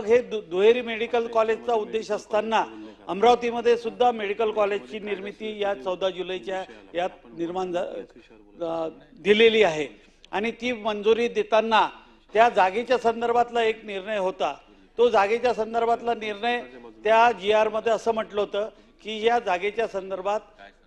मग हे दु- दुहेरी मेडिकल कॉलेजचा उद्देश असताना अमरावतीमध्ये सुद्धा मेडिकल कॉलेजची निर्मिती या चौदा जुलैच्या यात निर्माण झा- दिलेली आहे. आणि ती मंजुरी देताना त्या जागेच्या संदर्भातला एक निर्णय होता. तो जागेच्या संदर्भातला निर्णय त्या जी आरमध्ये असं म्हटलं होतं की या जागेच्या संदर्भात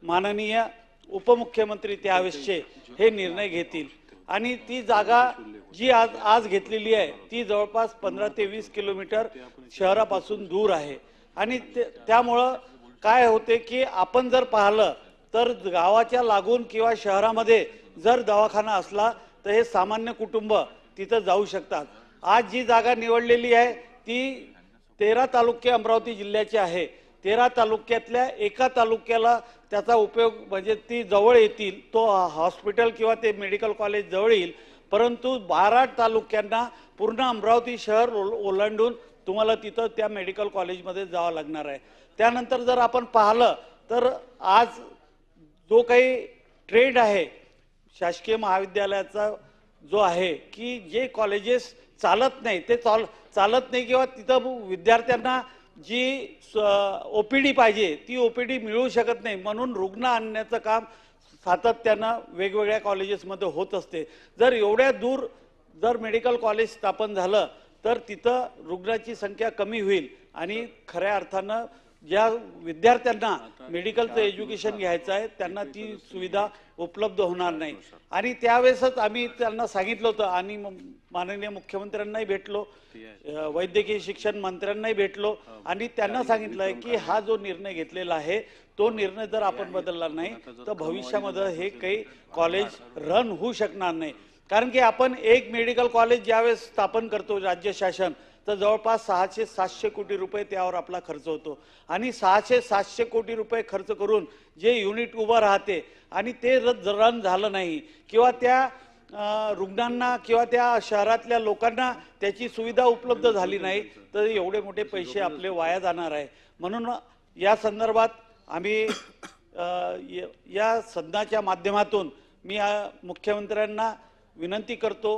माननीय उपमुख्यमंत्री त्यावेळेसचे हे निर्णय घेतील. आणि ती जागा जी आज आज घेतलेली आहे ती जवळपास पंधरा ते वीस किलोमीटर शहरापासून दूर आहे. आणि ते- त्यामुळं काय होते की आपण जर पाहिलं तर गावाच्या लागून किंवा शहरामध्ये जर दवाखाना असला तर हे सामान्य कुटुंब तिथं जाऊ शकतात. आज जी जागा निवडलेली आहे ती तेरा तालुके अमरावती जिल्ह्याचे आहे. तेरा तालुक्यातल्या एका तालुक्याला त्याचा उपयोग म्हणजे ती जवळ येतील तो हॉस्पिटल किंवा ते मेडिकल कॉलेज जवळ येईल. परंतु बारा तालुक्यांना पूर्ण अमरावती शहर ओल- ओलांडून तुम्हाला तिथं त्या मेडिकल कॉलेजमध्ये जावं लागणार आहे. त्यानंतर जर आपण पाहिलं तर आज जो काही ट्रेंड आहे शासकीय महाविद्यालयाचा जो आहे की जे कॉलेजेस चालत नाही ते चाल चालत नाही किंवा तिथं विद्यार्थ्यांना जी ओ पी डी पाहिजे ती ओ पी डी मिळू शकत नाही. म्हणून रुग्ण आणण्याचं काम सातत्यानं वेगवेगळ्या कॉलेजेसमध्ये होत असते. जर एवढ्या दूर जर मेडिकल कॉलेज स्थापन झालं तर तिथं रुग्णाची संख्या कमी होईल. आणि खऱ्या अर्थानं ज्या विद्यार्थ्यांना मेडिकलचं एज्युकेशन घ्यायचं आहे त्यांना ती सुविधा उपलब्ध होणार नाही. आणि त्यावेळेसच आम्ही त्यांना सांगितलं होतं आणि माननीय मुख्यमंत्र्यांनाही भेटलो वैद्यकीय शिक्षण मंत्र्यांनाही भेटलो आणि त्यांना सांगितलंय की हा जो निर्णय घेतलेला आहे तो निर्णय जर आपण बदलला नाही तर भविष्यामध्ये हे काही कॉलेज रन होऊ शकणार नाही. कारण की आपण एक मेडिकल कॉलेज ज्यावेळेस स्थापन करतो राज्य शासन तर जवळपास सहाशे सातशे कोटी रुपये त्यावर आपला खर्च होतो. आणि सहाशे सातशे कोटी रुपये खर्च करून जे युनिट उभं राहते आणि ते रन झालं नाही किंवा त्या रुग्णांना किंवा त्या शहरातल्या लोकांना त्याची सुविधा उपलब्ध झाली नाही तर एवढे मोठे पैसे आपले वाया जाणार आहे. म्हणून या संदर्भात आम्ही या सदनाच्या माध्यमातून मी मुख्यमंत्र्यांना विनंती करतो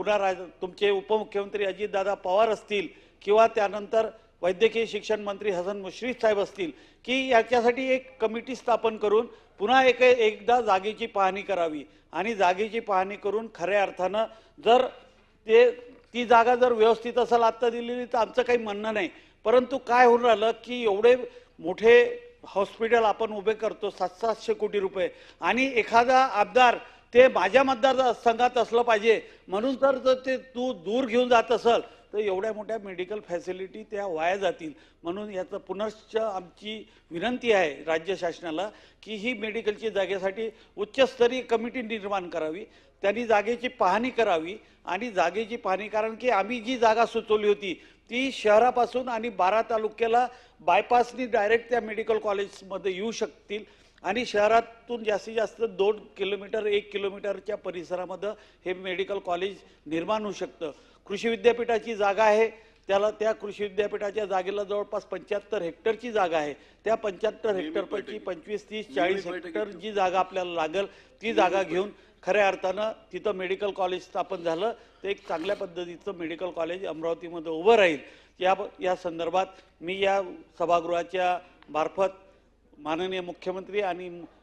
पुन्हा राज तुमचे उपमुख्यमंत्री अजितदादा पवार असतील किंवा त्यानंतर वैद्यकीय शिक्षण मंत्री हसन मुश्रीफ साहेब असतील की याच्यासाठी एक कमिटी स्थापन करून पुन्हा एक एकदा जागेची पाहणी करावी. आणि जागेची पाहणी करून खऱ्या अर्थानं जर ते ती जागा जर व्यवस्थित असेल आत्ता दिलेली तर आमचं काही म्हणणं नाही. परंतु काय होऊन राहिलं की एवढे मोठे हॉस्पिटल आपण उभे करतो सात सातशे कोटी रुपये. आणि एखादा आमदार ते माझ्या मतदारसंघात असलं पाहिजे. म्हणून तर जर ते तू दूर घेऊन जात असल तर एवढ्या मोठ्या मेडिकल फॅसिलिटी त्या वाया जातील. म्हणून याचं पुनश्च आमची विनंती आहे राज्य शासनाला की ही मेडिकलची जागेसाठी उच्चस्तरीय कमिटी निर्माण करावी. त्यांनी जागेची पाहणी करावी आणि जागेची पाहणी कारण की आम्ही जी जागा सुचवली होती ती शहरापासून आणि बारा तालुक्याला बायपासनी डायरेक्ट त्या मेडिकल कॉलेजमध्ये येऊ शकतील. आणि शहरातून जास्तीत जास्त दोन किलोमीटर एक किलोमीटरच्या परिसरामध्ये हे मेडिकल कॉलेज निर्माण होऊ शकतं. कृषी विद्यापीठाची जागा आहे त्याला त्या कृषी विद्यापीठाच्या जागेला जवळपास पंच्याहत्तर हेक्टरची जागा आहे. त्या पंच्याहत्तर हेक्टरपैकी पंचवीस तीस चाळीस हेक्टर जी जागा आपल्याला लागेल ती जागा घेऊन खऱ्या अर्थानं तिथं मेडिकल कॉलेज स्थापन झालं. तर एक चांगल्या पद्धतीचं मेडिकल कॉलेज अमरावतीमध्ये उभं राहील. या या संदर्भात मी या सभागृहाच्या मार्फत माननीय मुख्यमंत्री आणि